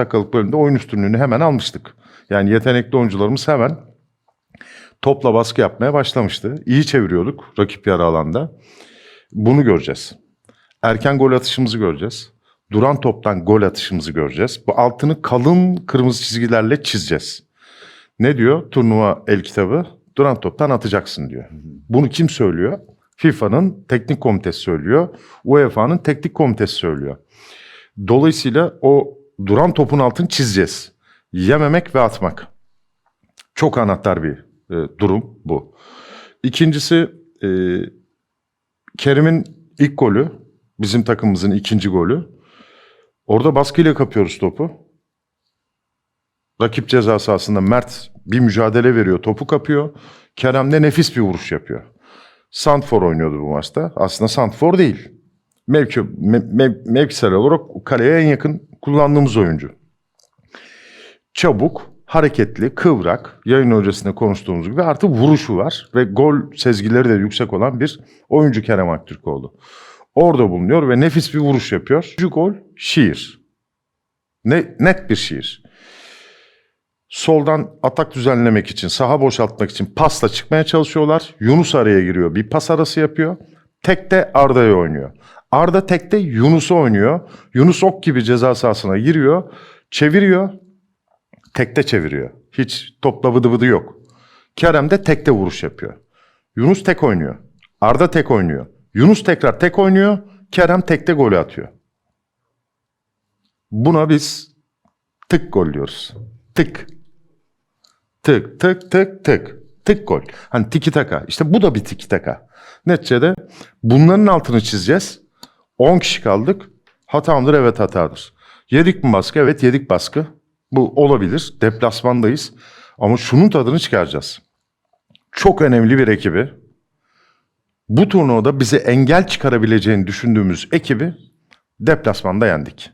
dakikalık bölümde oyun üstünlüğünü hemen almıştık. Yani yetenekli oyuncularımız hemen topla baskı yapmaya başlamıştı. İyi çeviriyorduk rakip yarı alanda. Bunu göreceğiz. Erken gol atışımızı göreceğiz. Duran toptan gol atışımızı göreceğiz. Bu altını kalın kırmızı çizgilerle çizeceğiz. Ne diyor turnuva el kitabı? Duran toptan atacaksın diyor. Bunu kim söylüyor? FIFA'nın teknik komitesi söylüyor. UEFA'nın teknik komitesi söylüyor. Dolayısıyla o duran topun altını çizeceğiz. Yememek ve atmak. Çok anahtar bir e, durum bu. İkincisi e, Kerim'in ilk golü, bizim takımımızın ikinci golü. Orada baskıyla kapıyoruz topu. Rakip ceza sahasında Mert bir mücadele veriyor, topu kapıyor. Kerem de nefis bir vuruş yapıyor. Santfor oynuyordu bu maçta. Aslında Santfor değil. Mevki, me, mev- mevkisel olarak kaleye en yakın kullandığımız oyuncu. Çabuk, hareketli, kıvrak, yayın öncesinde konuştuğumuz gibi artı vuruşu var. Ve gol sezgileri de yüksek olan bir oyuncu Kerem Aktürkoğlu. Orada bulunuyor ve nefis bir vuruş yapıyor. Üçüncü gol şiir. Ne, net bir şiir. Soldan atak düzenlemek için, saha boşaltmak için pasla çıkmaya çalışıyorlar. Yunus araya giriyor. Bir pas arası yapıyor. Tekte Arda'ya oynuyor. Arda tekte Yunus'u oynuyor. Yunus ok gibi ceza sahasına giriyor. Çeviriyor. Tekte çeviriyor. Hiç topla vıdı vıdı yok. Kerem de tekte vuruş yapıyor. Yunus tek oynuyor. Arda tek oynuyor. Yunus tekrar tek oynuyor. Kerem tekte golü atıyor. Buna biz tık gol diyoruz. Tık. Tık tık tık tık. Tık gol. Hani tiki taka. İşte bu da bir tiki taka. Neticede bunların altını çizeceğiz. 10 kişi kaldık. Hata mıdır? Evet hatadır. Yedik mi baskı? Evet yedik baskı. Bu olabilir. Deplasmandayız. Ama şunun tadını çıkaracağız. Çok önemli bir ekibi. Bu turnuvada bize engel çıkarabileceğini düşündüğümüz ekibi deplasmanda yendik.